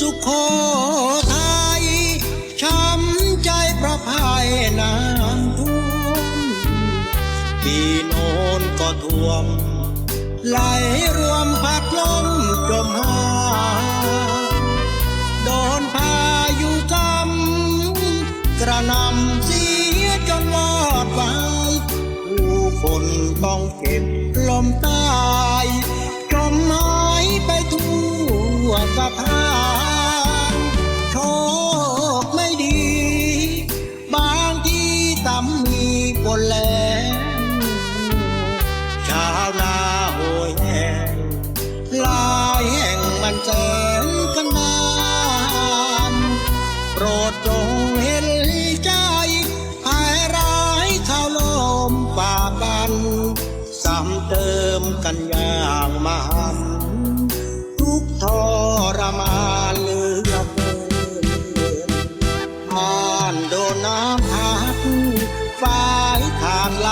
สุขโขทัยช้ำใจพระพายน้ำท่วมที่โน้นก็ท่วม ไหลรวมพัดลมจมหาโดนพายุกำกระนำเสียจนวอดวายผู้คนต้องเก็บลมตายจมหายไปทั่วสะพาน นแสนกันดานโปรดจงเห็นใจภายร้ายข่าวลมฝ่ากันซ้ำเติมกันอย่างมหันต์ทุกทรมานเลือเกินบ้านโดนน้ำพัดฝ่ายขาดไหล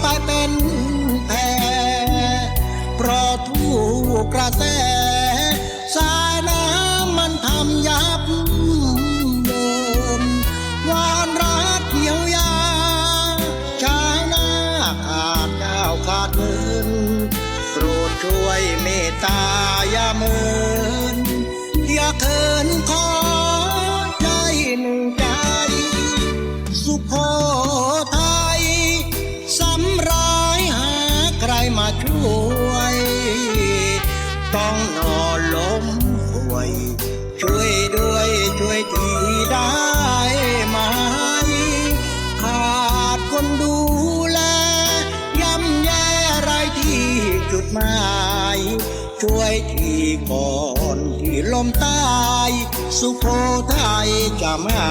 ไปเป็นแพเพราะถูกกระแส สายน้ำมันทำยับเยินวานรักเยียวยาชาวนาขาดข้าวขาดเงินโปรดช่วยเมตตาอย่าเมินอย่าเคินขอใจหนึ่งใจ สุโขทัยสำร้ายหาใครมาช่วย ต้องนอนล้มป่วย ช่วยด้วยช่วยทีได้ไหมขาดคนดูแลย่ำแย่ไรที่จุดหมาย ช่วยทีก่อนที่ลมตายสุโขทัยจะไม่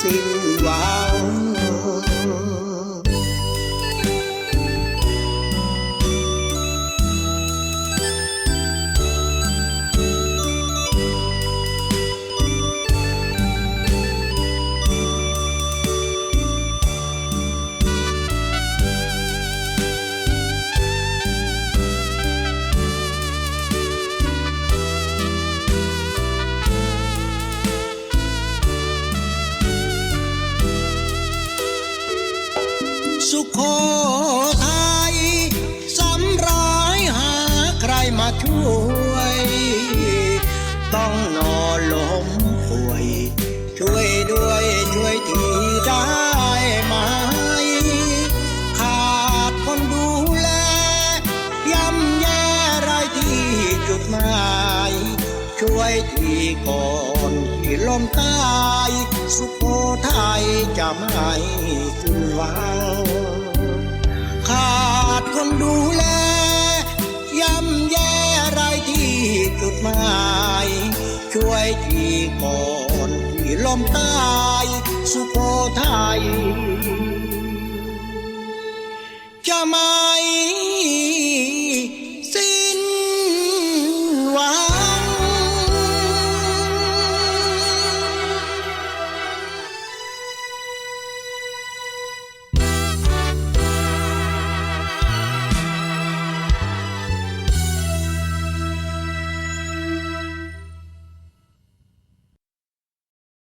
สิ้นหวัง สุโขทัยสำร้ายหาใครมาช่วย ต้องนอนล้มป่วย ช่วยด้วยช่วยทีได้ไหมขาดคนดูแลย่ำแย่ไรที่จุดหมายช่วยทีก่อนที่ลมตาย สุโขทัยจะไม่สิ้นวัง ดูแล ย่ำแย่ไรที่จุดหมาย ช่วยทีก่อนที่ลมตายสุโขทัยจะมา